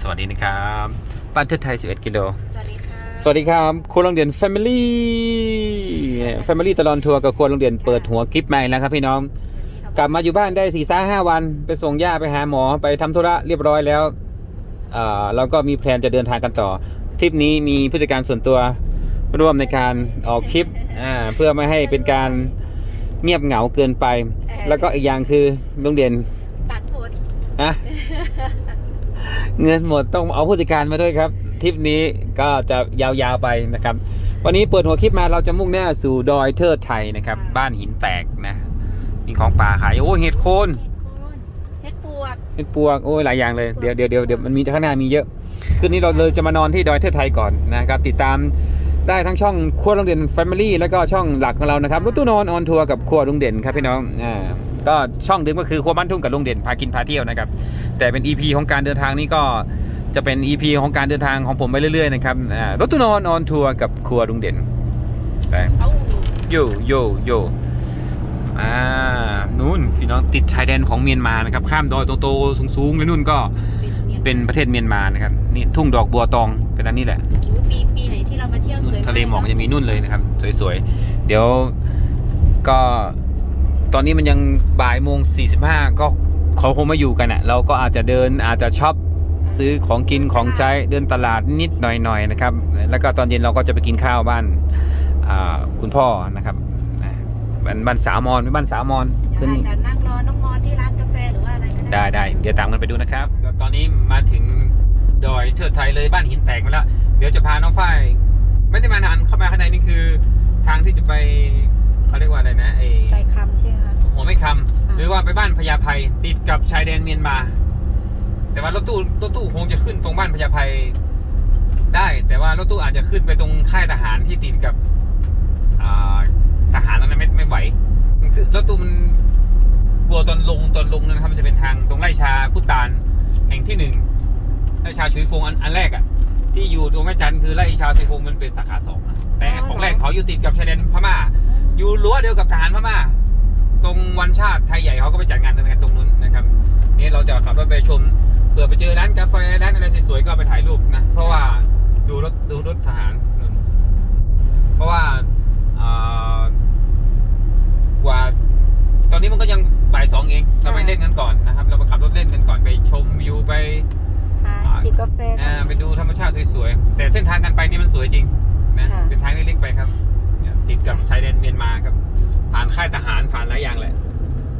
สวัสดีนะครับบ้านเทิดไทย 11 กิโล สวัสดีค่ะ สวัสดีครับครัวโรงเรียน Family Family ตลอดทัวร์กับครัวโรงเรียนเปิดหัวคลิปใหม่แล้วครับพี่น้อง กลับมาอยู่บ้านได้สี่สาห้าวัน ไปส่งย่าไปหาหมอไปทำธุระเรียบร้อยแล้วเอ่อเราก็มีแพลนจะเดินทางกันต่อทริปนี้มีผู้จัดการส่วนตัวร่วมในการออกคลิปอ่าเพื่อไม่ให้เป็นการเงียบเหงาเกินไป แล้วก็อีกอย่างคือโรงเรียนตัดหมดอะ เงินหมดต้องเอาผู้จัดการมาด้วยครับทริปนี้ก็จะยาวๆไปนะครับ วันนี้เปิดหัวคลิปมาเราจะมุ่งหน้าสู่ดอยเทิดไทยนะครับ บ้านหินแตกนะมีของป่าขายโอ้เห็ดโคนเห็ดโคนเห็ดปวกเห็ดปวกโอ้ยหลายอย่างเลยเดี๋ยวเดี๋ยวเดี๋ยวเดี๋ยวมันมีข้างหน้ามีเยอะคืนนี้เราเลยจะมานอนที่ดอยเทิดไทยก่อนนะครับ ติดตามได้ทั้งช่องครัวโรงเรียน Family แล้วก็ช่องหลักของเรานะครับรถตู้นอนออนทัวร์กับครัวลุงเด่นครับพี่น้องอ่า ก็ช่องเดิมก็คือครัวบ้านทุ่งกับลุงเด่นพากินพาเที่ยวนะครับ แต่เป็น EP ของการเดินทางนี้ก็จะเป็น EP ของการเดินทางของผมไปเรื่อยๆนะครับอ่ารถตู้นอนออนทัวร์กับครัวลุงเด่นไปเอ้าโยโยโยอ่านู่นพี่น้องติดชายแดนของเมียนมานะครับ ข้ามดอยโตๆสูงๆแล้วนู่นก็เป็นประเทศเมียนมานะครับนี่ทุ่งดอกบัวตองเป็นอันนี้แหละคิดว่าปีปีไหนที่เรามาเที่ยวสนู่นวยทะเลหมอกจะมีนู่นเลยนะครับ สวยๆ เดี๋ยวก็ ตอนนี้มันยังบ่ายโมงสี่สิบห้าก็เขาคงไม่อยู่กันอะเราก็อาจจะเดินอาจจะช็อปซื้อของกินของใช้เดินตลาดนิดหน่อยๆนะครับ แล้วก็ตอนเย็นเราก็จะไปกินข้าวบ้านอ่าคุณพ่อนะครับอ่าบ้านบ้านสาวมอนบ้านสาวมอนเดี๋ยวขึ้นอาจจะนั่งรอน้องมอนที่ร้านกาแฟหรือว่าอะไรก็ได้ได้เดี๋ยวตามกันไปดูนะครับแล้วตอนนี้มาถึงดอยเทิดไทยเลยบ้านหินแตกมาแล้วเดี๋ยวจะพาน้องฝ้ายไม่ได้มานานเข้ามาข้างในนี่คือ ทางที่จะไปเขาเรียกว่าอะไรนะไอไปคำใช่ไหมคะ หัวไม่คำอ่าหรือว่าไปบ้านพญาไพติดกับชายแดนเมียนมา แต่ว่ารถตู้รถตู้คงจะขึ้นตรงบ้านพญาไพได้ แต่ว่ารถตู้อาจจะขึ้นไปตรงค่ายทหารที่ติดกับอ่าทหารตอนนั้นไม่ไม่ไหวมันคือรถตู้มันกลัวตอนลงตอนลงนะครับมันจะเป็นทางตรงไร่ชาพุตานแห่งที่หนึ่งไร่ชาชุยฟงอันอันแรกอะที่อยู่ตรงแม่จันทร์คือไร่ชาชุยฟงมันเป็นสาขาสองนะแต่ของแรกเขาอยู่ติดกับชายแดนพม่า อยู่รั้วเดียวกับทหารพม่า ตรงวันชาติไทยใหญ่เขาก็ไปจัดงานกันตรงนู้นนะครับนี่เราจะขับรถไปชมเผื่อไปเจอร้านกาแฟร้านอะไรสวยๆก็ไปถ่ายรูปนะเพราะว่าดูรถดูรถทหารนู่นเพราะว่าอ่ากว่าตอนนี้มันก็ยังบ่ายสองเองเราไปเล่นกันก่อนนะครับ เราไปขับรถเล่นกันก่อนไปชมวิวไปค่ะจิบกาแฟอ่าไปดูธรรมชาติสวยๆแต่เส้นทางการไปนี่มันสวยจริงนะค่ะเป็นทางเล็กๆไปครับเนี่ยติดกับชายแดนเมียนมาครับ ผ่านค่ายทหารผ่านหลายอย่างแหละ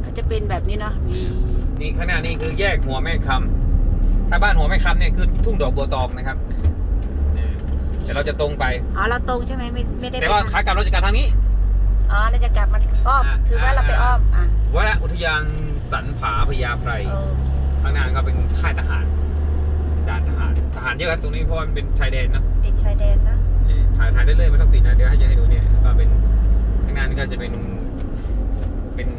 ก็จะเป็นแบบนี้เนาะมีนี่ข้างหน้านี่คือแยกหัวแม่คำถ้าบ้านหัวแม่คำเนี่ยคือทุ่งดอกบัวตองนะครับเนี่ยเดี๋ยวเราจะตรงไปอ๋อเราตรงใช่ไหมไม่ไม่ได้แต่ว่าไปทงขากลับเราจะกลับทางนี้อ๋อเราจะกลับมาอ้อมอ่าถือว่าเราไปอ้อมอะวรอุทยานสันผาพญาไพรโอเคข้างหน้าก็เป็นค่ายทหารด่านทหารทหารเยอะครับตรงนี้เพราะว่ามันเป็นชายแดนเนอะติดชายแดนนะนี่ถ่ายถ่ายได้เลยไม่ต้องปิดนะเดี๋ยวให้จะให้ดูเนี่ยก็เป็นข้างหน้านี่ก็จะเป็น เป็น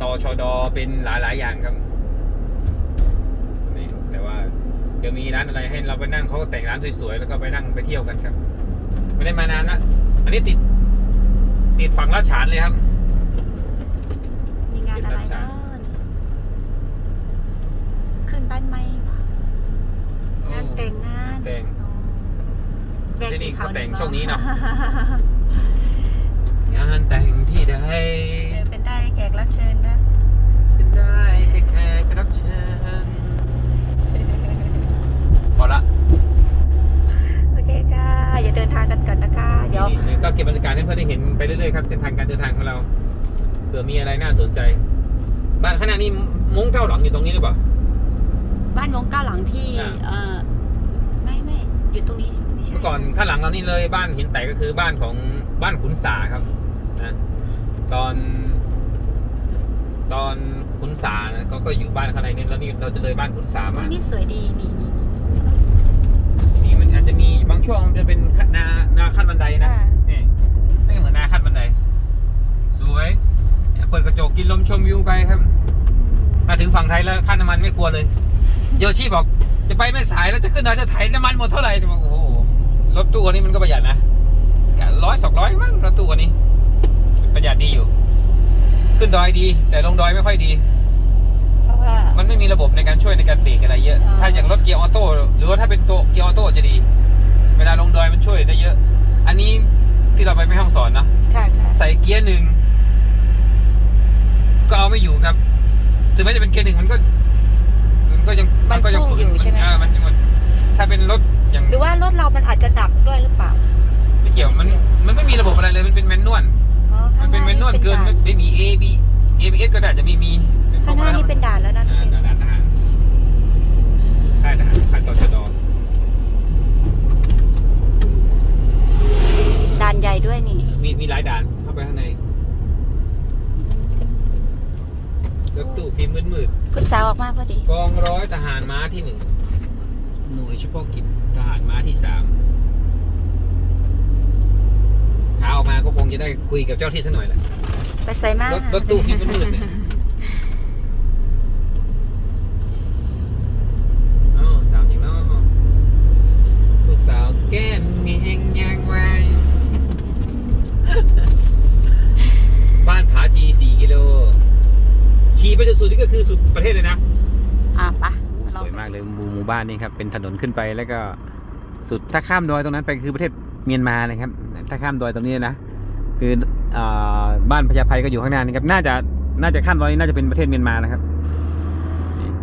ตชดเป็นหลายๆอย่างครับนี่แต่ว่าเดี๋ยวมีร้านอะไรให้เราไปนั่งเขาก็แต่งร้านสวยๆแล้วก็ไปนั่งไปเที่ยวกันครับ ไม่ได้มานานละอันนี้ติด ติดฝั่งลาดฉานเลยครับมีงานอะไรเนาะขึ้นบ้านไหมงานแต่งงานแต่งแบกที่นี่กี่เขาแต่งหช่วงนี้เนอะงานแต่งที่ใดเออเป็น ได้แขกรับเชิญนะ เป็นได้แค่แขกรับเชิญพอละโอเคค่ะ อย่าเดินทางกันก่อนนะคะ เดี๋ยว นี่ก็เก็บบรรยากาศให้เพื่อนได้เห็นไปเรื่อยๆครับเส้นทางการเดินทางของเราเผื่อมีอะไรน่าสนใจ บ้านขณะนี้มุ้งเก้าหลังอยู่ตรงนี้หรือเปล่า บ้านมงเก้าหลังที่ อ่า เออไม่ไม่อยู่ตรงนี้ไม่ใช่เมื่อก่อนข้างหลังเรานี่เลยบ้านหินแตกก็คือบ้านของบ้านขุนสาครับนะตอน ตอนขุนสานะก็ก็อยู่บ้านข้างในนี่แล้วนี่เราจะเลยบ้านขุนสาโอ้มานี่สวยดีนี่นี่นี่มันอาจจะมีบางช่วงมันจะเป็นนานาขั้นบันไดนะนี่ไม่เหมือนนาขั้นบันได สวยเนี่ยเปิดกระจกกินลมชมวิวไปครับมาถึงฝั่งไทยแล้วค่าน้ำมันไม่กลัวเลยโยชิบอกจะไปไม่สายแล้วจะขึ้นดอยจะไถน้ำมันหมดเท่าไหร่บอกโอ้โหรถตู้คันนี้มันก็ประหยัดนะร้อยสองร้อยมั้งรถตู้คันนี้ ประหยัดดีอยู่ ขึ้นดอยดี แต่ลงดอยไม่ค่อยดี เพราะว่ามันไม่มีระบบในการช่วยในการเบรกอะไรเยอะอ่าถ้าอย่างรถเกียร์ออโต้หรือว่าถ้าเป็นตัวเกียร์ออโต้จะดี เวลาลงดอยมันช่วยได้เยอะ อันนี้ที่เราไปไม่ห้องสอนเนาะค่ะค่ะใส่เกียร์หนึ่งก็เอาไม่อยู่ครับถึงแม้จะเป็นเกียร์หนึ่งมันก็ มันก็ยังมันก็ยังฝืนเออมันมันถ้าเป็นรถอย่างหรือว่ารถเรามันอาจจะดับด้วยหรือเปล่าไม่เกี่ยวมันมันไม่มีระบบอะไรเลยมันเป็นแมนนวลอ๋อ มันเป็นแมนนวลเกินไม่ไม่มี A B A B S ก็ได้จะไม่มีเป็พวข้ากงหน้านี่เป็นด่านแล้วนะอ่าด่านทหารค่ายทหารค่ายตชดด่านใหญ่ด้วยนี่ มีมีหลายด่านเข้าไปข้างในรถตู้ฟิล์มมืดพุทธสาวออกมาพอดีๆกองร้อยทหารม้าที่หนึ่งหน่วยเฉพาะกิจทหารม้าที่สาม ขาออกมาก็คงจะได้คุยกับเจ้าที่สักหน่อยแหละไปใส่มารถรถตู้ฟิล์มมืดๆเนี่ยอ๋อสาวอย่างน้อผู้สาวแก้มมีแหงยางไวบ้านผาจีสี่กิโลขี่ไปจนสุดนี่ก็คือสุดประเทศเลยนะ อะปะสวยมากเลยหมู่หมู่บ้านนี่ครับ เป็นถนนขึ้นไปแล้วก็สุดถ้าข้ามดอยตรงนั้นไปคือประเทศเมียนมานะครับ ถ้าข้ามดอยตรงนี้นะคืออ่าบ้านพญาไพก็อยู่ข้างหน้านี่ครับ น่าจะน่าจะข้ามดอยนี่น่าจะเป็นประเทศเมียนมานะครับ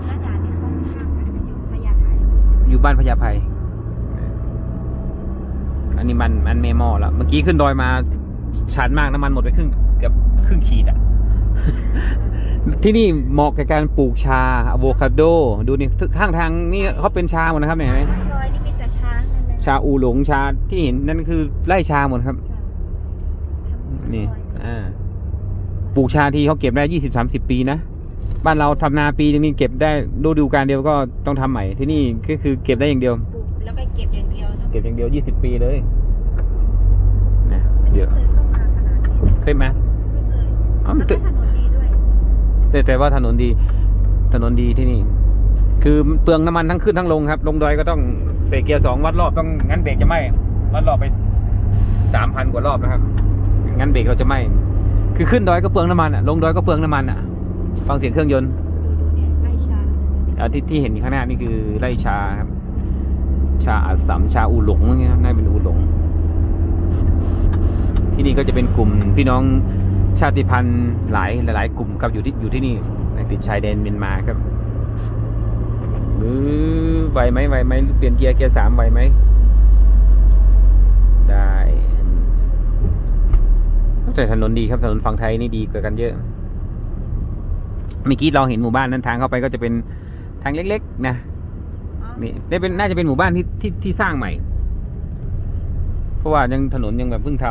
แล้วด่านนี้เขาข้ามกันอยู่พญาไทอยู่บ้านพญาไพอันนี้มันมันเมมอแล้ว เมื่อกี้ขึ้นดอยมาชันมากน้ำมันหมดไปครึ่งเกือบครึ่งขีดอะที่นี่เหมาะกับการปลูกชาอะโวคาโด ดูนี่ข้างทางนี่เขาเป็นชาหมดนะครับเนี่ยเห็นไหมดอยนี่มีแต่ ช้างนั่นเลยชาอูหลงชาที่เห็นนั่นคือไร่ชาหมดครับ นี่ อ่า ปลูกชาทีเขาเก็บได้ยี่สิบสามสิบปีนะ บ้านเราทำนาปีนึงนี่เก็บได้ฤดูการเดียวก็ต้องทำใหม่ ที่นี่ก็คือเก็บได้อย่างเดียวปลูกแล้วก็เก็บอย่างเดียวเนอะเก็บอย่างเดียวยี่สิบปีเลยนะไม่เดี๋ยวเคยเข้ามาขนาดนี้เคยไหมไม่เคยอ๋อแล้วก็ถนนดีด้วยแต่แต่ว่าถนนดี ถนนดีที่นี่ คือเปลืองน้ำมันทั้งขึ้นทั้งลงครับ ลงดอยก็ต้อง เบรกเกียร์สองวัดรอบต้องงั้นเบรกจะไหมวัดรอบไปสามพันกว่ารอบนะครับ งั้นเบรกเราจะไหมคือขึ้นดอยก็เปลืองน้ำมันอะลงดอยก็เปลืองน้ำมันอะ ฟังเสียงเครื่องยนต์ดูดูเนี่ยไร่ชาอ่าที่ที่เห็นอยู่ข้างหน้านี่คือไร่ชาครับ ชาอัสสัมชาอูหลงอย่างเงี้ยครับน่าจะเป็นอูหลง ที่นี่ก็จะเป็นกลุ่มพี่น้องชาติพันธุ์หลายหลายๆกลุ่มครับอยู่ที่อยู่ที่นี่ติดชายแดนเมียนมาครับ หรือไหวไหมไหวไหมเปลี่ยนเกียร์เกียร์สามไหวไหมได้แต่ถนนดีครับถนนฝั่งไทยนี่ดีกว่ากันเยอะเมื่อกี้เราเห็นหมู่บ้านนั้นทางเข้าไปก็จะเป็นทางเล็กๆนะอ๋อนี่ได้เป็นน่าจะเป็นหมู่บ้านที่ที่ที่สร้างใหม่ เพราะว่ายังถนนยังแบบเพิ่งท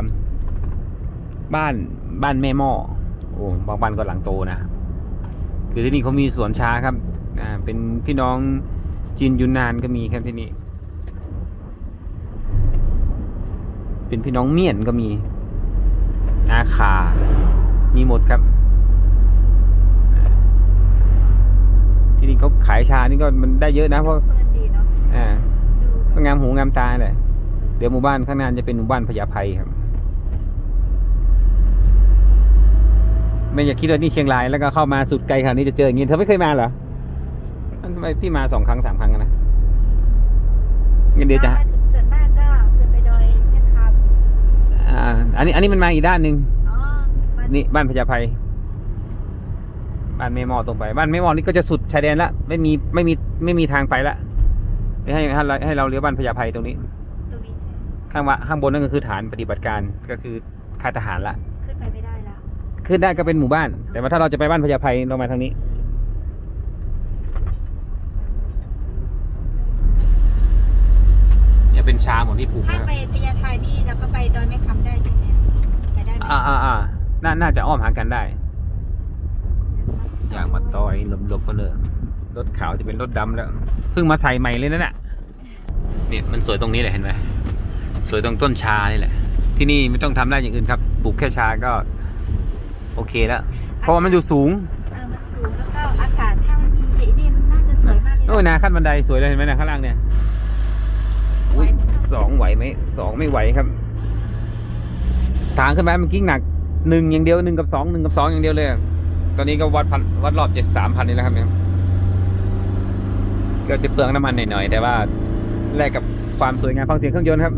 ำบ้านบ้านแม่หม้อโอ้บางบ้านก็หลังโตนะคือที่นี่เขามีสวนชาครับ อ่าเป็นพี่น้องจีนยุนนานก็มีครับที่นี่ เป็นพี่น้องเมียนก็มีอาคา มีหมดครับ ที่นี่เขาขายชานี่ก็มันได้เยอะนะเพราะเพื่อนดีเนาะอ่าดูก็งามหูงามตาแหละเดี๋ยวหมู่บ้านข้างหน้าจะเป็นหมู่บ้านพญาไพครับ ไม่อยากคิดว่านี่เชียงรายแล้วก็เข้ามาสุดไกลขนาดนี้จะเจออย่างนี้เธอไม่เคยมาเหรอทำ ไมพี่มาสองครั้งสามครั้งกันนะงั้นเดี๋ยวจะส่วนมากก็คือไปดอยแม่คำอ่า อันนี้ อันนี้มันมาอีกด้านหนึ่งอ๋อบ้านนี่บ้านพญาไพบ้านแม่หมอตรงไป บ้านแม่หมอนี่ก็จะสุดชายแดนละไม่มีไม่มีไม่มีทางไปละให้ให้ให้เราให้เราเลี้ยวบ้านพญาไพตรงนี้ตรงนี้ใช่ไหมข้างว่าข้างบนนั่นก็คือฐานปฏิบัติการก็คือค่ายทหารละขึ้นไปไม่ได้แล้วขึ้นได้ก็เป็นหมู่บ้าน แต่ว่าถ้าเราจะไปบ้านพญาไพเรามาทางนี้ เนี่ยเป็นชาหมดที่ปลูกถ้านะไปพญาไทนี่เราก็ไปดอยแม่คำได้ใช่ไหมไปได้ไหมอ่าอ่าอ่าน่าน่าจะอ้อมหากันได้ อย่างมาตอยหลบๆก็เลยรถขาวจะเป็นรถดำแล้วเพิ่งมาใส่ใหม่เลยนั่นแหละเนี่ยมันสวยตรงนี้แหละเห็นไหมสวยตรงต้นชานี่แหละ ที่นี่ไม่ต้องทำได้อย่างอื่นครับปลูกแค่ชาก็ โอเคแล้วเพราะว่ามันอยู่สูงเออมันสูงแล้วก็อากาศถ้ามันมีไอ้นี่มันน่าจะสวยมากเลยโอ้ยนาขั้นบันไดสวยเลยเห็นไหมนะข้างล่างเนี่ย อุ้ยสองไหวไหมสองไม่ไหวครับ ทางขึ้นไปมันกิ้งหนักหนึ่งอย่างเดียวหนึ่งกับสองหนึ่งกับสองอย่างเดียวเลย ตอนนี้ก็วัดพันวัดรอบเจ็ดสามพันนี่แหละครับเนี่ยก็จะเปลืองน้ำมันหน่อยๆแต่ว่าแลกกับความสวยงามฟังเสียงเครื่องยนต์ครับ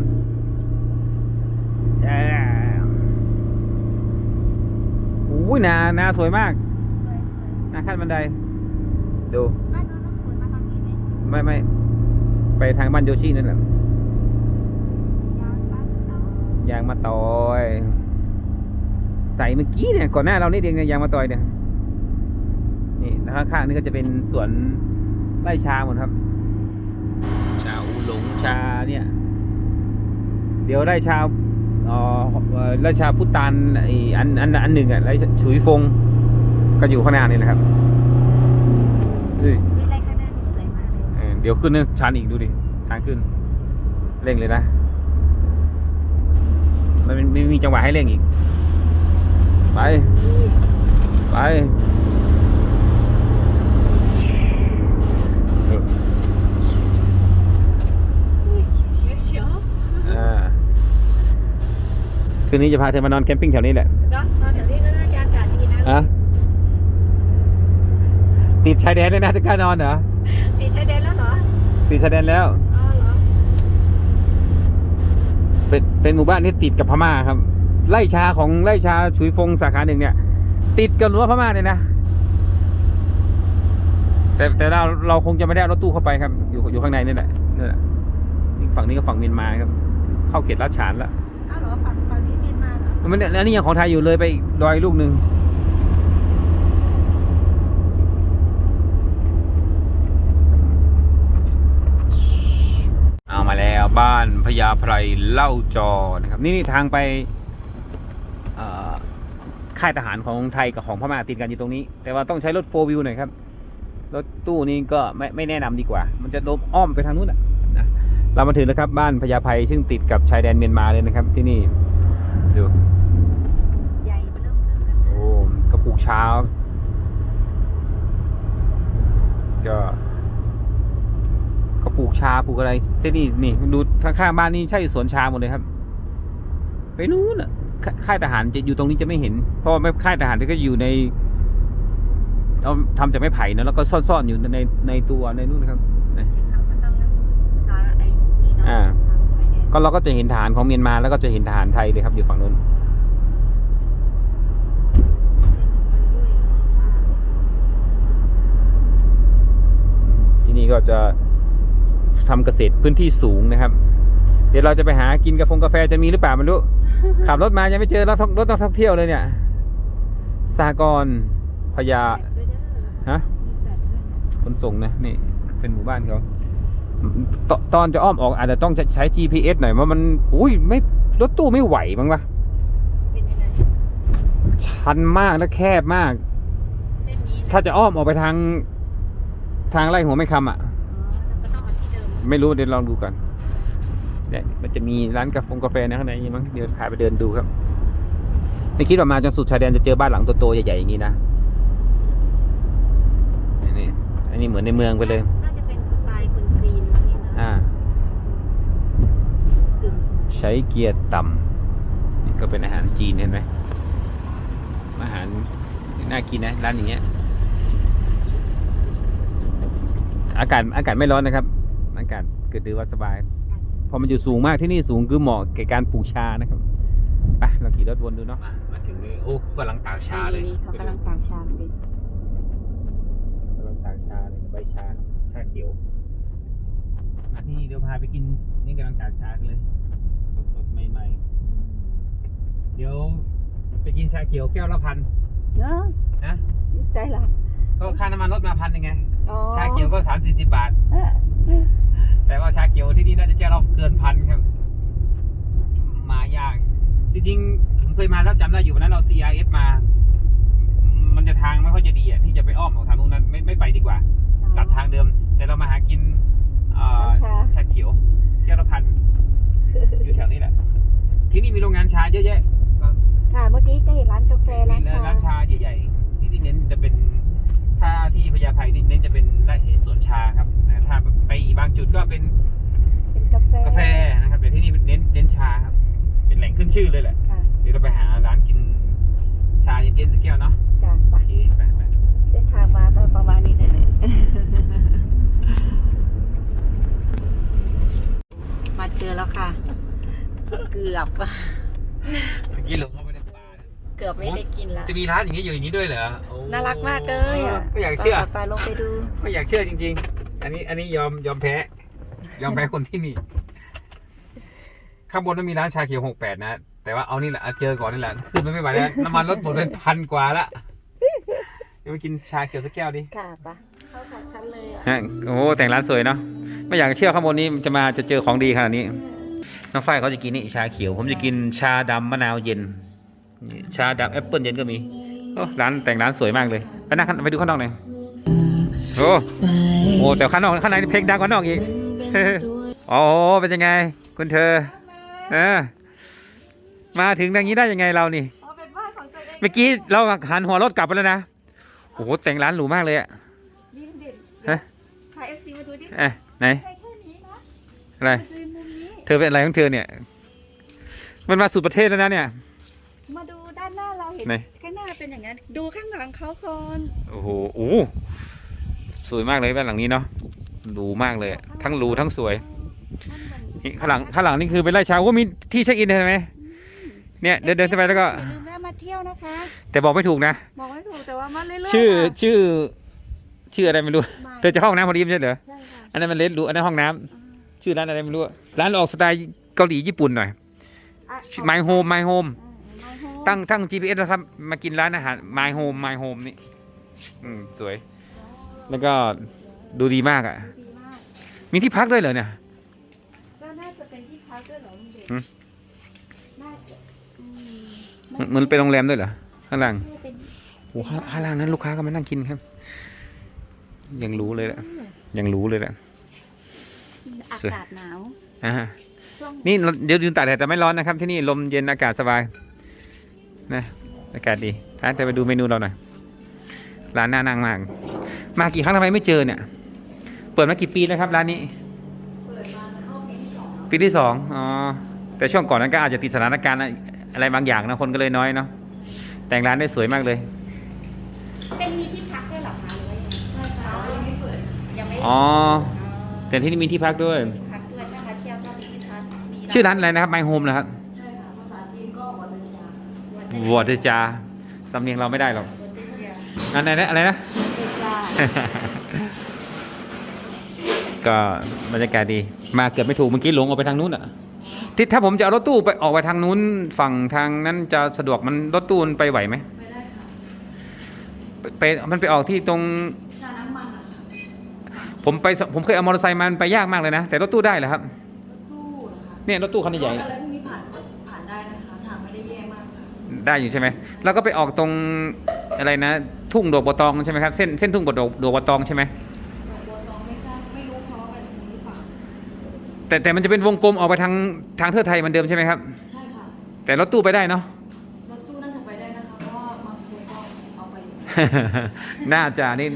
แย่โอ้ยนานาสวยมากนาขั้นบันได ดูบ้านโน้นต้องขนมาทางนี้ไหมไม่ไม่ ไปทางบ้านโยชินั่นแหละ ยาวบ้านเรา ยางมาตอยใส่เมื่อกี้เนี่ยก่อนหน้าเรานี่เองเนี่ยยางมาตอยเนี่ยนี่แล้วข้างๆนี่ก็จะเป็นสวนไร่ชาหมดครับ ชาอูหลงชาเนี่ย เดี๋ยวไร่ชาเอ่อเอ่อไร่ชาพุตานไออันอันอันหนึ่งอะไร่ฉุยฟงก็อยู่ข้างหน้านี่นะครับเฮ้ยวิไลข้างหน้านี่สวยมากเลยเออเดี๋ยวขึ้นนะชันอีกดูดิทางขึ้น เร่งเลยนะ มันไม่ไม่มีจังหวะให้เร่งอีก ไป ไปเอออุ้ยเยอะเชียวอ่าคืนนี้จะพาเธอมานอนแคมปิ้งแถวนี้แหละเนาะตอนเดี๋ยวนี้ก็น่าจะอากาศดีนะอะติดชายแดนเลยนะจะกล้านอนเหรอมีชายแดนแล้วเหรอติดชายแดนแล้ว อ๋อเหรอ เป็นเป็นหมู่บ้านที่ติดกับพม่าครับ ไล่ชาของไล่ชาชุยฟงสาขาหนึ่งเนี่ย ติดกับรั้วพม่าเลยนะ แต่แต่เราเราคงจะไม่ได้เอารถตู้เข้าไปครับ อยู่อยู่ข้างในนี่แหละนี่แหละนี่ฝั่งนี้ก็ฝั่งเมียนมาครับ เข้าเขตลาดฉานแล้วอ้าวเหรอฝั่งฝั่งนี้เมียนมาเหรอมันเนี่ยอันนี้ยังของไทยอยู่เลยไปอีกดอยลูกหนึ่งเอามาแล้ว บ้านพญาไพรเล่าจอนะครับ นี่นี่ทางไปเอ่อค่ายทหารของไทยกับของพม่าติดกันอยู่ตรงนี้ แต่ว่าต้องใช้รถโฟวิวหน่อยครับ รถตู้นี้ก็ไม่ไม่แนะนำดีกว่า มันจะโดมอ้อมไปทางนู้นนะนะเรามาถึงแล้วครับ บ้านพญาไพซึ่งติดกับชายแดนเมียนมาเลยนะครับ ที่นี่ดูใหญ่เริ่มเริ่มกันโอ้กระปุกเช้าก็ กระปุกชาปลูกอะไรที่นี่นี่ดูข้างๆบ้านนี่ใช่สวนชาหมดเลยครับ ไปนู้นอะค่ค่ายทหารจะอยู่ตรงนี้จะไม่เห็น เพราะว่าไม่ค่ายทหารที่ก็อยู่ในเอาทำจากไม้ไผ่นะแล้วก็ซ่อนๆอยู่ในในตัวในนู้นนะครับนี่เขาก็ต้องรักษาไอ้นี่เนาะอ่าทางชายแดนก็เราก็จะเห็นฐานของเมียนมาแล้วก็จะเห็นฐานไทยเลยครับ อยู่ฝั่งนู้นที่นี่ก็จะ ทำเกษตรพื้นที่สูงนะครับ เดี๋ยวเราจะไปหากินกาแฟกาแฟจะมีหรือเปล่าไม่รู้ ขับรถมายังไม่เจอรถท่องรถต้องท่องเที่ยวเลยเนี่ยสากรณ์พญาด้วยเด้อฮะมีแปดด้วยนะขนส่งนะนี่ เป็นหมู่บ้านเขาตตอนจะอ้อมออกอาจจะต้องใช้ GPS หน่อยเพราะมันอุ้ยไม่รถตู้ไม่ไหวมั้งวะเป็นยังไงชันมากและแคบมากเส้นนี้นะถ้าจะอ้อมออกไปทาง ทางไร่หัวไม่คำอะ ไม่รู้เดี๋ยวลองดูก่อนเนี่ยมันจะมีร้านกาแฟกาแฟนะข้างในนี้มั้งเดี๋ยวพาไปเดินดูครับ ไม่คิดว่ามาจนสุดชายแดนจะเจอบ้านหลังโตๆใหญ่ๆอย่างนี้นะนี่นี่อันนี้เหมือนในเมืองไปเลยน่าจะเป็นสไตล์คนจีนมั้งเนี่ยนะอ่ากึ่งใช้เกียร์ต่ำนี่ก็เป็นอาหารจีนเห็นไหมอาหารน่ากินนะร้านอย่างเงี้ย อากาศอากาศไม่ร้อนนะครับอา กาศเกิดดือว่าสบาย พอมันอยู่สูงมากที่นี่สูงคือเหมาะแก่การปลูกชานะครับไปเราขี่รถวนดูเนาะมาถึงเลยโอ้กำลังตากชาเลยนี่เขากำลังต่างชาติเลยกำลังตากชาเลยใบชาชาเขียวมาที่นี่เดี๋ยวพาไปกินนี่กำลังตากชากันเลยสดๆใหม่ๆเดี๋ยวไปกินชาเขียวแก้วละพันเนาะนะใจละ ก็ค่าน้ำมันรถมาพันยังไง อ๋อชาเขียวก็สามสี่สิบบาท เออแต่ว่าชาเขียวที่นี่น่าจะแก้วละเกินพันครับ มายาก จริงๆ ผมเคยมาแล้วจำได้อยู่วันนั้นเรา CRF มา มันจะทางไม่ค่อยจะดีอะที่จะไปอ้อมออกทางนู้นนั้นไม่ไม่ไปดีกว่า กลับทางเดิม แต่เรามาหากินเอ่อชา ชาเขียวแก้วละพันอยู่แถวนี้แหละ ที่นี่มีโรงงานชาเยอะแยะ ค่ะ เมื่อกี้ก็เห็นร้านกาแฟร้านมีชาร้านชาใหญ่ๆที่นี่เน้นจะเป็น ถ้าที่พญาไทนี่เน้นจะเป็นไร่สวนชาครับนะถ้าไปอีกบางจุดก็เป็นกาแฟนะครับแต่ที่นี่เป็นเน้นเน้นชาครับ เป็นแหล่งขึ้นชื่อเลยแหละค่ะเดี๋ยวเราไปหาร้านกินชาเย็นๆสักแก้วเนาะจ้ะไปเคไป เส้นทางมาประมาณนี้เลยมาเจอแล้วค่ะ เกือบ เมื่อกี้หลงเเกือบไม่ได้กินแล้วจะมีร้านอย่างนี้อยู่อย่างนี้ด้วยเหรอโอ้น่ารักมากเลยอะไม่อยากเชื่อไปๆลงไปดูไม่อยากเชื่อจริง ๆ อันนี้อันนี้ยอมยอมแพ้ ยอมแพ้คนที่นี่ ข้างบนมันมีร้านชาเขียวหกแปดนะแต่ว่าเอานี่แหละเอาเจอก่อนนี่แหละขึ้นไปไม่ไหวแล้วน้ำมันรถหมดเป็นพันกว่าละเดี๋ยวไปกินชาเขียวสักแก้วดิค่ะปะเข้าขัดชั้นเลยอะฮะโอ้โหแต่งร้านสวยเนาะไม่อยากเชื่อข้างบนนี้จะมาจะเจอของดีขนาดนี้น้องฝ้ายเขาจะกินนี่ชาเขียว ผมจะกินชาดำมะนาวเย็น นี่ชาดำแอปเปิลเย็นก็มีโอ้ร้านแต่งร้านสวยมากเลยไปนั่งข้างไปดูข้างนอกหน่อยโอ้โหแต่ข้างนอกข้างในนี่เพลงดังกว่านอกอีกโอ้โหเป็นยังไง คุณเธอเออมาถึงอย่างนี้ได้ยังไงเรานี่อ๋อเป็นบ้านของตัวเองเมื่อกี้เราหันหัวรถกลับไปแล้วนะโอ้โหแต่งร้านหรูมากเลยอะนี่เด่นฮะถ่ายเอฟซีมาดูดิเอ๊ะไหนใช่แค่นี้นะอะไรยืนมุมนี้เธอเป็นอะไรของเธอเนี่ย มันมาสุดประเทศแล้วนะเนี่ย มาดูด้านหน้า เราเห็นไหน ข้างหน้าเป็นอย่างนั้น ดูข้างหลังเขาก่อนโอ้โหโอ้สวยมากเลยบ้านหลังนี้เนาะหรูมากเลยอะทั้งหรูทั้งสวยมันเหมือนนี่ข้างหลังข้างหลังนี่คือเป็นไร่ชาโอ้มีที่เช็คอินเห็นไหมเนี่ยเดินเดินเข้าไปแล้วก็ อย่าลืมแวะมาเที่ยวนะคะ แต่บอกไม่ถูกนะ บอกไม่ถูกแต่ว่ามาเรื่อยๆชื่อค่ะชื่อ ชื่ออะไรไม่รู้ไม่เธอจะเข้าห้องน้ำพอดีไม่ใช่เหรอ ใช่ค่ะอันนั้นมันเลสรู้อันนั้นห้องน้ำชื่อร้านอะไรไม่รู้อะร้านออกสไตล์เกาหลีญี่ปุ่นหน่อย อะ My Home My Home อ่า My Home ตั้งตั้ง GPS นะครับ มากินร้านอาหาร My Home My Home นี่ อืม สวย แล้วก็ดูดีมากอะ ดีมากมีที่พักด้วยเหรอเนี่ย ก็น่าจะเป็นที่พักด้วยเหรอลุงเด่นหืม น่าจะอืมมันมันเป็นโรงแรมด้วยเหรอข้างล่างน่าเป็นโอ้ข้างข้างล่างนั้นลูกค้าก็มานั่งกินครับ ยังรู้เลยแหละยังรู้เลยแหละ อาสวยกาศหนาว อ่าช่วง นี่เดี๋ยวยืนตากแดดแต่ไม่ร้อนนะครับ ที่นี่ลมเย็นอากาศสบาย นะอากาศดีร้านแต่ไปดูเมนูเราหน่อยร้านน่านั่งมาก มากี่ครั้งทำไมไม่เจอเนี่ย เปิดมากี่ปีแล้วครับร้านนี้เปิดมาจะเข้าปีที่สองปีที่สองอ๋อแต่ช่วงก่อนนั้นก็อาจจะติดสถานการณ์อะไรบางอย่างนะคนก็เลยน้อยเนาะแต่งร้านได้สวยมากเลย เป็นมีที่พักด้วยเหรอคะหรือว่ายังไงใช่ค่ะยังไม่เปิดยังไม่อ๋ออ๋อแต่ที่นี่มีที่พักด้วยที่พักด้วยนะคะเที่ยวก็มีที่พักมีชื่อร้านอะไรนะครับ My Home นะครับ ใช่ค่ะภาษาจีนก็วอเตอร์ชา วอเตจาสำเนียงเราไม่ได้หรอกวอเตอร์ชาอันไหนนะอะไรนะวอเตอร์ชาก็บรรยากาศดี มาเกือบไม่ถูกเมื่อกี้หลงออกไปทางนู้นอะที่ถ้าผมจะเอารถตู้ไปออกไปทางนู้นฝั่งทางนั้นจะสะดวกมันรถตู้มันไปไหวไหมไม่ได้ค่ะไปไปมันไปออกที่ตรงชาน้ำมันอะค่ะผมไปสผมเคยเอามอเตอร์ไซค์มันไปยากมากเลยนะ แต่รถตู้ได้เหรอครับรถตู้เหรอคะเนี่ยรถตู้คันใหญ่ ได้อยู่ใช่ไหมแล้วก็ไปออกตรงอะไรนะ ทุ่งดอกบัวตองใช่ไหมครับเส้นเส้นทุ่งดอกดอกบัวตองใช่ไหมดอกบัวตองไม่ทราบไม่รู้เขาว่าไปทางนู้นหรือเปล่าแต่แต่มันจะเป็นวงกลมออกไปทางทางเทือกไทยเหมือนเดิมใช่ไหมครับ ใช่ค่ะแต่รถตู้ไปได้เนาะ รถตู้น่าจะไปได้นะคะเพราะว่าบางคนก็เอาไปอยู่น่าจะนี่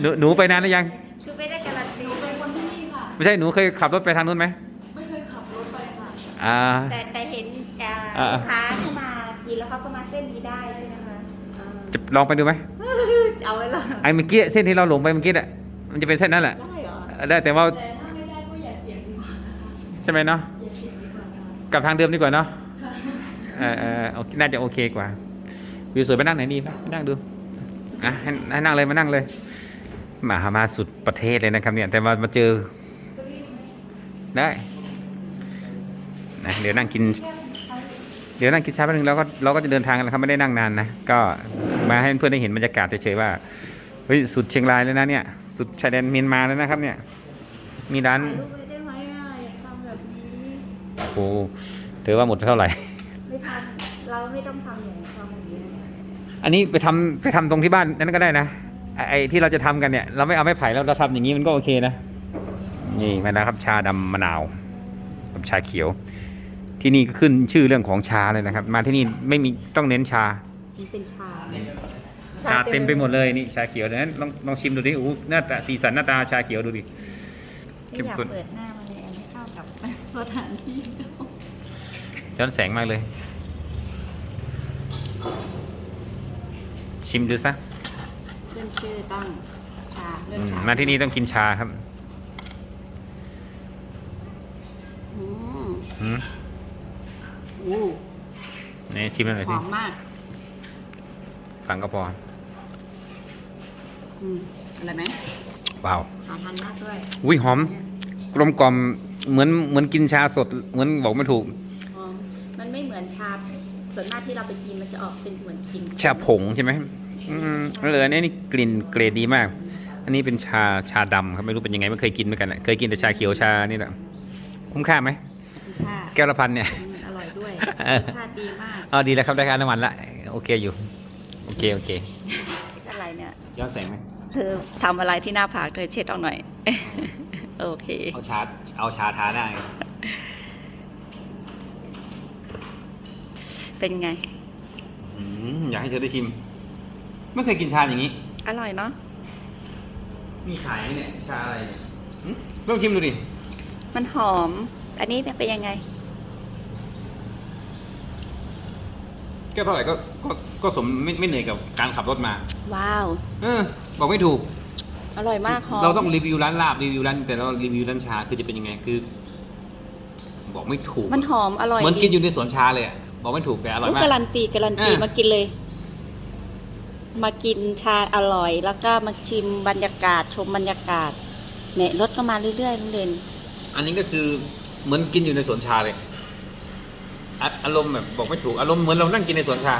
หนูหนูไปนานหรือยัง คือไม่ได้การันหตีนูเป็นคนที่นี่ค่ะ ไม่ใช่หนูเคยขับรถไปทางนู้นไหมไม่เคยขับรถไปค่ะ อ่า แต่แต่เห็นอ่าอ่าลูกค้าเข้ามา กินแล้วเขาก็มาเส้นนี้ได้ใช่ไหมคะอ่าจะลองไปดูไหมเอาไว้เหรอไอ้เมื่อกี้เส้นที่เราหลงไปเมื่อกี้อะมันจะเป็นเส้นนั้นแหละได้เหรอได้แต่ว่าแต่ถ้าไม่ได้ก็อย่าเสี่ยงดีกว่านะคะใช่ไหมเนาะอย่าเสี่ยงดีกว่าค่ะกลับทางเดิมดีกว่าเนาะค่ะเออเออโอเคน่าจะโอเคกว่าวิวสวยไปนั่งไหนดีไหมไปนั่งดูอะให้ให้นั่งเลยมานั่งเลยมามาสุดประเทศเลยนะครับเนี่ยแต่มามาเจอได้นะเดี๋ยวนั่งกินเดี๋ยวนั่งกินชาแป๊บนึงแล้วก็เราก็จะเดินทางกันแล้วครับไม่ได้นั่งนานนะก็มาให้เพื่อนได้เห็นบรรยากาศเฉยๆว่าเฮ้ยสุดเชียงรายแล้วนะเนี่ย สุดชายแดนเมียนมาแล้วนะครับ เนี่ย มีร้านถ่ายรูปไว้ได้ไหมอะอยากทำแบบนี้โอ้เธอว่าหมดเท่าไหร่ไม่ทำเราไม่ต้องทำอย่างทำแบบนี้นะอันนี้ไปทำไปทำตรงที่บ้านนั้นก็ได้นะไอ้ไอ้ที่เราจะทำกันเนี่ย เราไม่เอาไม้ไผ่แล้วเราทำอย่างนี้มันก็โอเคนะนี่มาแล้วครับ ชาดำมะนาวกับชาเขียว ที่นี่ก็ขึ้นชื่อเรื่องของชาเลยนะครับ มาที่นี่ไม่มีต้องเน้นชา มันเป็นชาชาเต็มไปหมดเลยนี่ชาเขียวดังนั้นลองลองชิมดูดิอู้หน้าตาสีสันหน้าตาชาเขียวดูดิ ไม่อยากเปิดหน้ามันเลยอันนี้เข้ากับสถานที่ย้อนแสงมากเลย ชิมดูซะเรื่องชื่อต้องชาเรื่อืองมชามาที่นี่ต้องกินชาครับอืมอืม อู้นี่ชิมหน่อยหสิอมมาก ฟังก็พออืมอะไรไหมว้าว หอมมันมากด้วยอุ้ยหอมกลมกล่อมเหมือนเหมือนกินชาสด เหมือนบอกไม่ถูก หอมมันไม่เหมือนชาส่วนมากที่เราไปกินมันจะออกเป็นเหมือนกินชาผงใช่ไหมอืมแล้วเลยอันนี้นี่กลิ่นเกรดดีมาก อันนี้เป็นชาชาดำครับไม่รู้เป็นยังไงไม่เคยกินเหมือนกันอะเคยกินแต่ชาเขียวชานี่แหละคุ้มค่าไหม ค่ะแก้วละพันเนี่ยมันอร่อยด้วยเออ รสชาติดีมากอ๋อดีแล้วครับได้ค่าน้ำมันละโอเคอยู่ โอเคโอเคอะไรเนี่ยย้อนแสงไหมเธอทำอะไรที่หน้าผากเธอเช็ดเอาหน่อย โอเค เอาชาเอาชาทาได้เป็นไงอืมอยากให้เธอได้ชิม ไม่เคยกินชาอย่างนี้ อร่อยเนาะมีขายไหมเนี่ยชาอะไรเนี่ยหึลองชิมดูดิ มันหอม อันนี้เนี่ยเป็นยังไง แก้วเท่าไหร่ก็ก็ก็สมไม่ไม่เหนื่อยกับการขับรถมา ว้าว เออ บอกไม่ถูก อร่อยมากหอมเราต้องรีวิวร้านลาบรีวิวร้านแต่เรารีวิวร้านชาคือจะเป็นยังไงคือ บอกไม่ถูกมันหอมอร่อยเหมือนกินอดียู่ในสวนชาเลยอะบอกไม่ถูกแต่อร่อยอุ๊ยมากการันตีการันตีอะมากินเลย มากินชาอร่อย แล้วก็มาชิมบรรยากาศชมบรรยากาศเนี่ยรถก็มาเรื่อยๆลุงเด่นอันนี้ก็คือเหมือนกินอยู่ในสวนชาเลย อะอารมณ์แบบบอกไม่ถูกอารมณ์เหมือนเรานั่งกินในสวนชา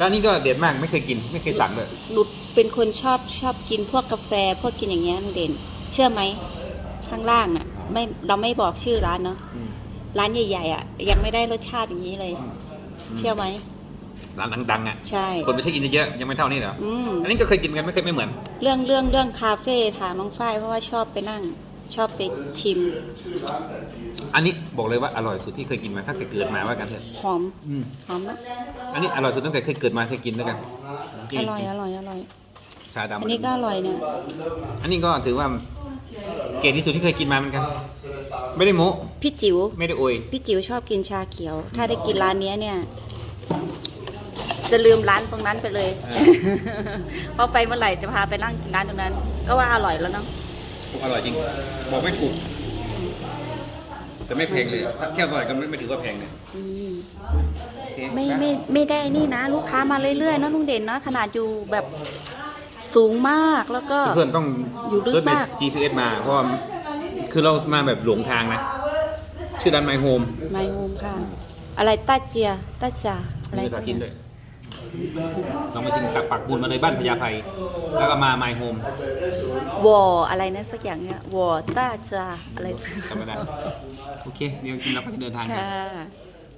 ร้านนี้ก็เด็ดมากไม่เคยกินไม่เคยสั่งเลยหลุดเป็นคนชอบชอบกินพวกกาแฟ พวกกินอย่างเงี้ยลุงเด่น เชื่อไหมข้างล่างน่ะ ไม่เราไม่บอกชื่อร้านเนาะอืมร้านใหญ่ๆอะ ยังไม่ได้รสชาติอย่างนี้เลย เชื่อไหมร้านดังๆอะใช่ คนไปเช็คอินเยอะๆยังไม่เท่านี้เหรออืมอันนี้ก็เคยกินกันไม่เคยไม่เหมือน เรื่องเรื่องเรื่องคาเฟ่ถามน้องฝ้ายเพราะว่าชอบไปนั่ง ชอบไปชิม อันนี้บอกเลยว่าอร่อยสุดที่เคยกินมาตั้งแต่เกิดมาว่ากันเถอะหอม อืมหอมมากอันนี้อร่อยสุดตั้งแต่เคยเกิดมาเคยกินแล้วกันจงอๆร่อยอร่อยอร่อยชาดำอันนี้ก็อร่อยเนี่ย อันนี้ก็ถือว่าเก่งที่สุดที่เคยกินมาเหมือนกัน ไม่ได้โม้พี่จิ๋วไม่ได้อวยพี่จิ๋วชอบกินชาเขียว ถ้าได้กินร้านเนี้ยเนี่ย จะลืมร้านตรงนั้นไปเลยเอพอไปเมื่อไหร่จะพาไปนั่งกินร้านตรงนั้น ก็ว่าอร่อยแล้วเนาะ อร่อยจริง บอกไม่ถูก แต่ไม่แพงเลยถ้าแค่อร่อยก็ไม่ไม่ถือว่าแพงเลยอืมโอเคไม่ไม่ไม่ได้นี่นะ ลูกค้ามาเรื่อยๆนะลุงเด่นนะขนาดอยู่แบบสูงมากแล้วก็ เพื่อนๆต้องอยู่ลึกเซิร์ชใน มาก GPS มา เพราะว่าคือเรามาแบบหลงทางนะ ชื่อร้าน My Home ไมโฮมค่ะ อะไรต้าเจียต้าจ่าอะไรมีภาษาจีนด้วย ลองไปชิมตักปักบุญมาเลยบ้านพญาไพแล้วก็มา My Home วออะไรนะสักอย่างเนี่ยวอต้าจ่าอะไรจำไม่ได้โอเคเดี๋ยวกินเราก็จะเดินทางกันค่ะ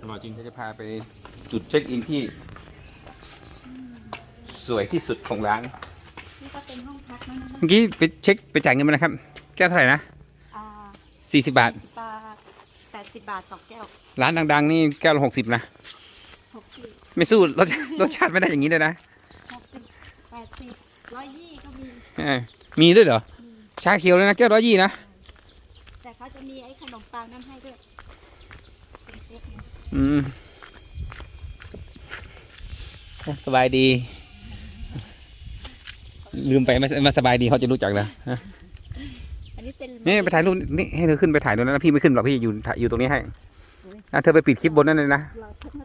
อร่อยจริงก็จะพาไปจุดเช็คอินที่ สวยที่สุดของร้านนี่ก็เป็นห้องพักนะเมื่อกี้ไปเช็คไปจ่ายเงินมานะครับ แก้วเท่าไหร่นะอ่าสี่สิบบาทบาทแปดสิบบาทสองแก้ว ร้านดัง ๆ นี่แก้วละหกสิบนะหกสิบ ไม่สู้รสชาติรสชาติไม่ได้อย่างนี้เลยนะหกสิบแปดสิบร้อยยี่ก็มีเออมีด้วยเหรอ มีชาเขียวเลยนะแก้วร้อยยี่นะ แต่เขาจะมีไอ้ขนมปังนั่นให้ด้วยเป็นเซ็ตนะอืมสบายดี ลืมไปไม่ไม่สบายดีเขาจะรู้จักนะฮะอันนี้เป็น นี่ไปถ่ายรูปนี่ให้เธอขึ้นไปถ่ายตรงนั้นนะพี่ไม่ขึ้นหรอกพี่อยู่ถ่ายอยู่ตรงนี้ให้ นะเธอไปปิดคลิปบนนั้นเลยนะเราฉันมา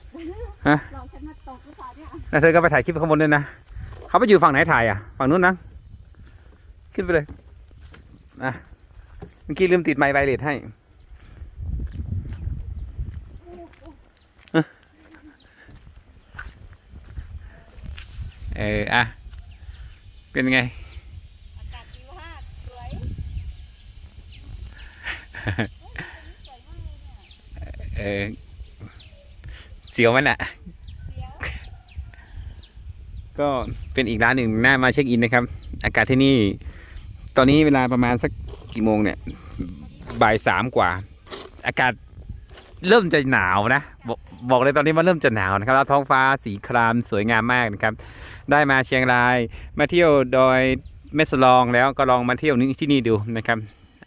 ฮะเราฉันมาตกหรือเปล่าเนี่ยแล้วเธอก็ไปถ่ายคลิปข้างบนด้วยนะเขาไปอยู่ฝั่งไหนถ่ายอะ ฝั่งนู้นนะ ขึ้นไปเลยอะเมื่อกี้ลืมติดไมค์ไวเลสให้ฮะเอออะ เป็นไง อากาศดีมากสวย เออเสียวมันอะก็เป็นอีกร้านหนึ่งน่ามาเช็คอินนะครับ อากาศที่นี่ ตอนนี้เวลาประมาณสักกี่โมงเนี่ยบ่ายสามกว่า อากาศเริ่มจะหนาวนะบอกบอกเลยตอนนี้มันเริ่มจะหนาวนะครับแล้วท้องฟ้าสีครามสวยงามมากนะครับ ได้มาเชียงราย มาเที่ยวดอยแม่สลองแล้วก็ลองมาเที่ยวนี้ที่นี่ดูนะครับ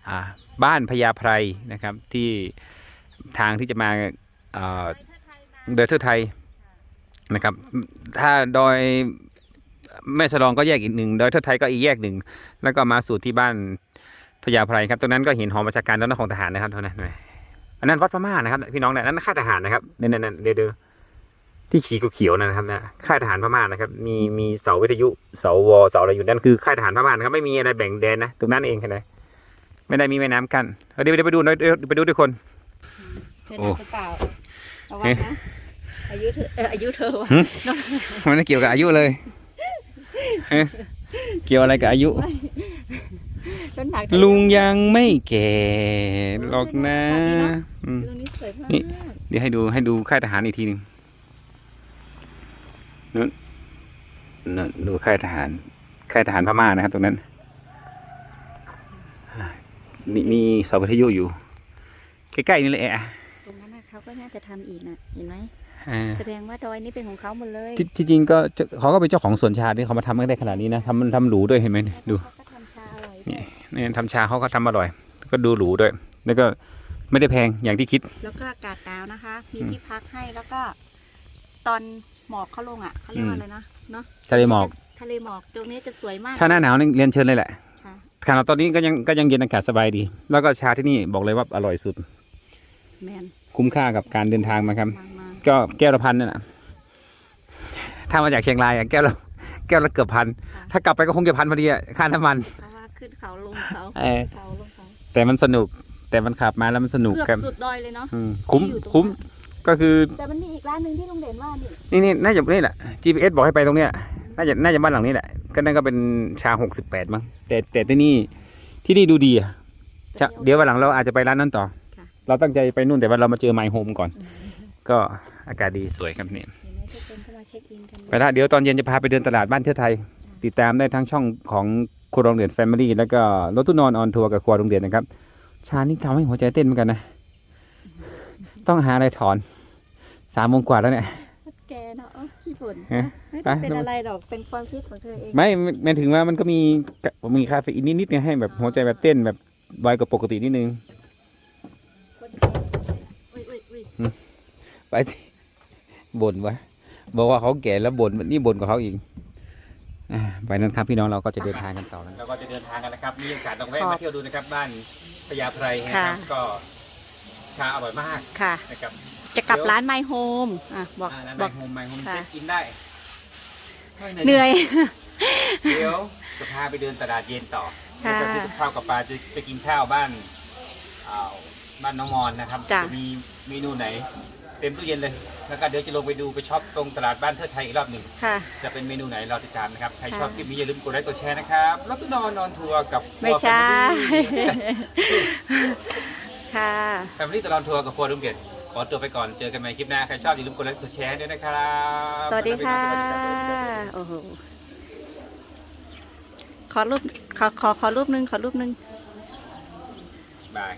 อ่า บ้านพญาไพรนะครับที่ ทางที่จะมาเอ่อถ้าใครมาโดยทั่วไทยนะครับ ถ้าโดยแม่ฉลองก็แยกอีกหนึ่งโดยทั่วไทยก็อีกแยกหนึ่ง แล้วก็มาสู่ที่บ้านพญาไพรครับ ตรงนั้นก็เห็นหอประชาการแล้วนของทหารนะครับเท่านั้นแหละอันนั้นวัดพม่านะครับ พี่น้องเนี่ยนั่นค่ายทหารนะครับเนี่ยเนี่ยเนี่ยเดี๋ยวที่ขีเขียวๆนะครับนะค่ายทหารพม่านะครับ มีมีเสาวิทยุเสาวอเสาอะไรอยู่นั่นคือค่ายทหารพม่านะครับไม่มีอะไรแบ่งแดนนะตรงนั้นเองแค่นั้นไม่ได้มีแม่น้ำกั้นเอาเดี๋ยวเดี๋ยวไปดูหน่อยเดี๋ยวไปดูด้วยคนเธอ โอ้นับหรือเปล่าระวังนะอายุเธอเอออายุเธอวะหึมันไม่เกี่ยวกับอายุเลยเอ๊ะเกี่ยวอะไรกับอายุต้นหนักเธอลุงยังไม่แก่หรอกนะอืมตรงนี้สวยมากนี่เดี๋ยวให้ดูให้ดูค่ายทหารอีกทีหนึ่งนู้นนู้นดูค่ายทหาร ค่ายทหารพม่านะครับตรงนั้นอ่ามีมีเสาวิทยุอยู่ ใกล้ๆนี่เลยแอะตรงนั้นนะเขาก็น่าจะทำอีกนะเห็นไหมอ่าแสดงว่าดอยนี้เป็นของเขาหมดเลยที่ที่จริงก็จะเขาก็เป็นเจ้าของสวนชาที่เขามาทำกันได้ขนาดนี้นะทำทำหรูด้วยเห็นไหมดูเขาก็ทำชาอร่อยด้เนี่วยยเนี่ยทำชาเขาก็ทำอร่อย ก็ดูหรูด้วย แล้วก็ไม่ได้แพงอย่างที่คิด แล้วก็อากาศหนาวนะคะ มีอืมที่พักให้แล้วก็ ตอนหมอกเขาลงอะเขาเรียกว่าอะไรนะเนาะทะเลหมอก ทะเลหมอกตรงนี้จะสวยมากถ้าหน้าหนาวนี่เรียนเชิญเลยแหละค่ะขนาดตอนนี้ก็ยังก็ยังเย็นอากาศสบายดี แล้วก็ชาที่นี่บอกเลยว่าอร่อยสุด แมนคุ้มค่ากับการเดินทางมาครับ มามาก็แก้วละพันนี่นแหละถ้ามาจากเชียงรายอะแก้วละแก้วละเกือบพันค่ะถ้ากลับไปก็คงจะพันพอดีอะค่าน้ำมันเพราะว่าขึ้นเขาลงเขาเออ เขาลงเขาแต่มันสนุก แต่มันขับมาแล้วมันสนุกเกือบครับสุดดอยเลยเนาะ อืมคุ้มที่อยู่ตรงคุ้มนั้นก็คือ แต่มันมีอีกร้านหนึ่งที่ลุงเด่นว่านี่นี่นี่น่าจะนี่แหละ GPS บอกให้ไปตรงเนี้ย น่าจะน่าจะบ้านหลังนี้แหละ ก็นั่นก็เป็นชาหกสิบแปดมั้ง แต่แต่ที่นี่ที่นี่ดูดีอะชาเดี๋ยววันหลังเราอาจจะไปร้านนั้นต่อค่ะ เราตั้งใจไปนู่นแต่ว่าเรามาเจอไมโฮมก่อน ก็อากาศดีสวยครับนี่เห็นไหมทุกคนเข้ามาเช็คอินกันไปละเดี๋ยวตอนเย็นจะพาไปเดินตลาดบ้านเที่ยวไทย ติดตามได้ทั้งช่องของครัวโรงเรียนแฟมิลี่แล้วก็รถตู้นอนออนทัวร์กับครัวโรงเรียนนะครับ ชานี่ทำให้หัวใจเต้นเหมือนกันนะ ต้องหาอะไรถอนสามโมงกว่าแล้วเนี่ยแกเนาะเอ้าขี้บ่นฮะไม่ได้เป็นไปอะไรหรอกเป็นความคิดของเธอเองไม่หมายถึงว่ามันก็มีมีคาเฟอีนนิดๆเนี่ยให้แบบหัวใจแบบเต้นแบบไวกว่าปกตินิดนึง คนแก่อุ้ยอุ้ยอุ้ย ไปที่บ่นวะบอกว่าเขาแก่แล้วบ่นนี่บ่นกว่าเขาอีกอ่าไปนั้นครับพี่น้องเราก็จะเดินทางกันต่อแล้วเราก็จะเดินทางกันนะครับมีโอกาสลองแวะมาเที่ยวดูนะครับบ้านพญาไพรนะครับก็ชาอร่อยมากค่ะนะครับจะกลับร้านไมโฮมอะบอกอ่าร้านบไมอกโฮมไมโฮมค่ะเช็คอินได้เหนื่อยเดี๋ยวจะพาไปเดินตลาดเย็นต่อค่ะแล้วก็ซื้อกับข้าวกับปลาจะจะกินข้าวบ้านอ่าบ้านน้องมอนนะครับจ้ะจะมีเมนูไหน เต็มตู้เย็นเลยแล้วก็เดี๋ยวจะลงไปดูไปช็อปตรงตลาดบ้านเทิดไทยอีกรอบหนึ่งค่ะ จะเป็นเมนูไหนเราติดตามนะครับใครค่ะชอบคลิปนี้อย่าลืมกดไลค์กดแชร์นะครับรถตู้นอนนอนทัวร์กับไม่ใช่ ค่ะแฟมิลี่ตลอดทัวร์กับครัวรุ่งเกตขอตัวไปก่อนเจอกันใหม่คลิปหน้าใครชอบอย่าลืมกดไลค์กดแชร์ด้วยนะครับสวัสดีค่ะสวัสดีครับโอ้โหขอรูปขอขอขอรูปหนึ่งขอรูปหนึ่งบาย